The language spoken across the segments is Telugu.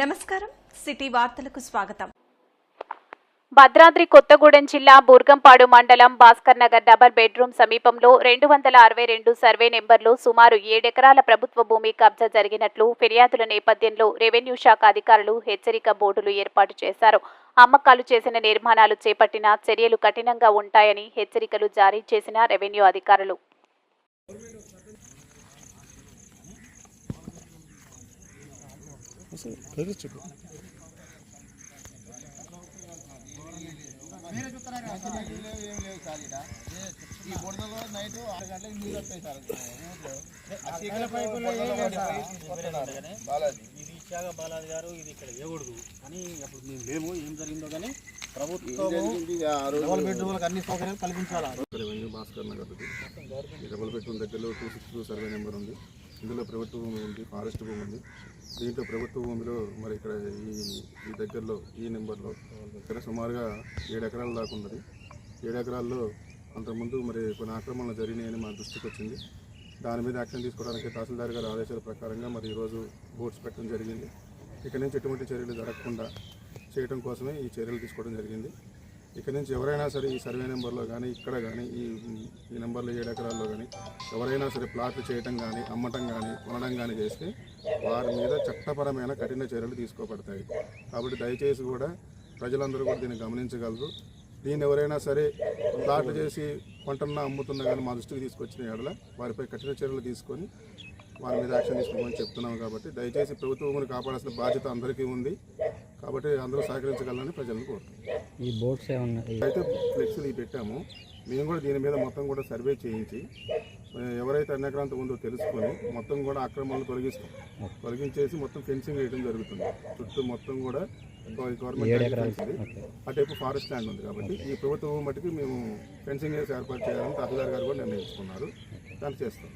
నమస్కారం. సిటీ వార్తలకు స్వాగతం. భద్రాద్రి కొత్తగూడెం జిల్లా బూర్గంపాడు మండలం భాస్కర్ నగర్ డబల్ బెడ్రూమ్ సమీపంలో రెండు వందల అరవై రెండు సర్వే నెంబర్లో సుమారు ఏడెకరాల ప్రభుత్వ భూమి కబ్జా జరిగినట్లు ఫిర్యాదుల నేపథ్యంలో రెవెన్యూ శాఖ అధికారులు హెచ్చరిక బోర్డులు ఏర్పాటు చేశారు. అమ్మకాలు చేసిన నిర్మాణాలు చేపట్టిన చర్యలు కఠినంగా ఉంటాయని హెచ్చరికలు జారీ చేసిన రెవెన్యూ అధికారులు. ఇది ఇచ్చాక బాలాజీ గారు ఇది ఇక్కడ ఇవ్వకూడదు కానీ అప్పుడు మేము లేము ఏం జరిగిందో కానీ ప్రభుత్వం భాస్కర్ నగర్ ఇది డబుల్ బెడ్రూమ్ దగ్గరలో two six two survey number ఉంది. ఇందులో ప్రభుత్వ భూమి ఉంది ఫారెస్ట్ భూమి ఉంది. దీంట్లో ప్రభుత్వ భూమిలో మరి ఇక్కడ ఈ ఈ దగ్గరలో ఈ నెంబర్లో ఇక్కడ సుమారుగా ఏడు ఎకరాల దాకా ఉన్నది. ఏడు ఎకరాల్లో అంతకుముందు మరి కొన్ని ఆక్రమణలు జరిగినాయని మా దృష్టికి వచ్చింది. దాని మీద యాక్షన్ తీసుకోవడానికి తహసీల్దార్ గారి ఆదేశాల ప్రకారంగా మరి ఈరోజు బోర్డ్స్ పెట్టడం జరిగింది. ఇక నుంచి ఎటువంటి చర్యలు జరగకుండా చేయడం కోసమే ఈ చర్యలు తీసుకోవడం జరిగింది. ఇక్కడ నుంచి ఎవరైనా సరే ఈ సర్వే నెంబర్లో కానీ ఇక్కడ కానీ ఈ ఈ నెంబర్లో ఏడు ఎకరాల్లో కానీ ఎవరైనా సరే ప్లాట్లు చేయటం కానీ అమ్మటం కానీ కొనడం కానీ చేస్తే వారి మీద చట్టపరమైన కఠిన చర్యలు తీసుకోబడతాయి. కాబట్టి దయచేసి కూడా ప్రజలందరూ కూడా దీన్ని గమనించగలరు. దీన్ని ఎవరైనా సరే ప్లాట్లు చేసి పంటన్నా అమ్ముతున్నా కానీ మా దృష్టికి తీసుకొచ్చిన ఎడల వారిపై కఠిన చర్యలు తీసుకొని వారి మీద యాక్షన్ తీసుకోమని చెప్తున్నాం కాబట్టి దయచేసి ప్రభుత్వ భూమిని కాపాడాల్సిన బాధ్యత అందరికీ ఉంది. కాబట్టి అందరూ సహకరించగలరని ప్రజలను కోరుతున్నాం. ఈ ఏమన్నా అయితే ఫ్లెక్సీలు పెట్టాము. మేము కూడా దీని మీద మొత్తం కూడా సర్వే చేయించి ఎవరైతే అన్యక్రాంతం ఉందో తెలుసుకొని మొత్తం కూడా అక్రమాలను తొలగిస్తాం. తొలగించేసి మొత్తం ఫెన్సింగ్ వేయడం జరుగుతుంది. చుట్టూ మొత్తం కూడా గవర్నమెంట్ అటువైపు ఫారెస్ట్ ల్యాండ్ ఉంది కాబట్టి ఈ ప్రభుత్వ భూమి మట్టుకు మేము ఫెన్సింగ్ వేసి ఏర్పాటు చేయాలని తహసీల్దార్ గారు కూడా నిర్ణయించుకున్నారు. దాన్ని చేస్తాం.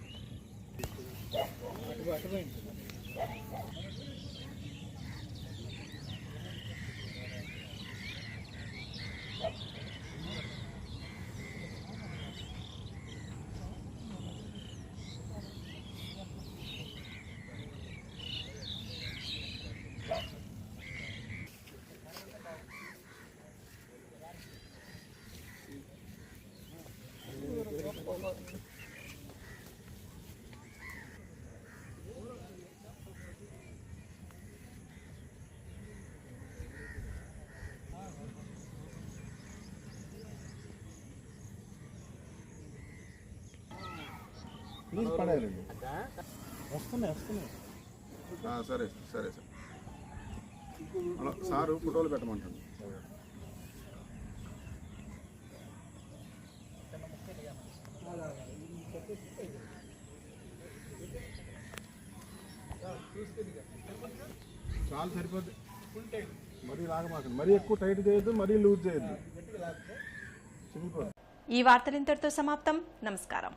వస్తున్నాయి వస్తున్నాయి. ఆ, సరే సరే సార్. అలా సారు ఫోటోలు పెట్టమంటాను. చాలా సరిపోద్ది. మరీ లాగమాకండి. మరీ ఎక్కువ టైట్ చేయొద్దు మరీ లూజ్ చేయొద్దు. చిరిగిపోద్ది ఈ వార్తలు ఇంతటితో సమాప్తం. నమస్కారం.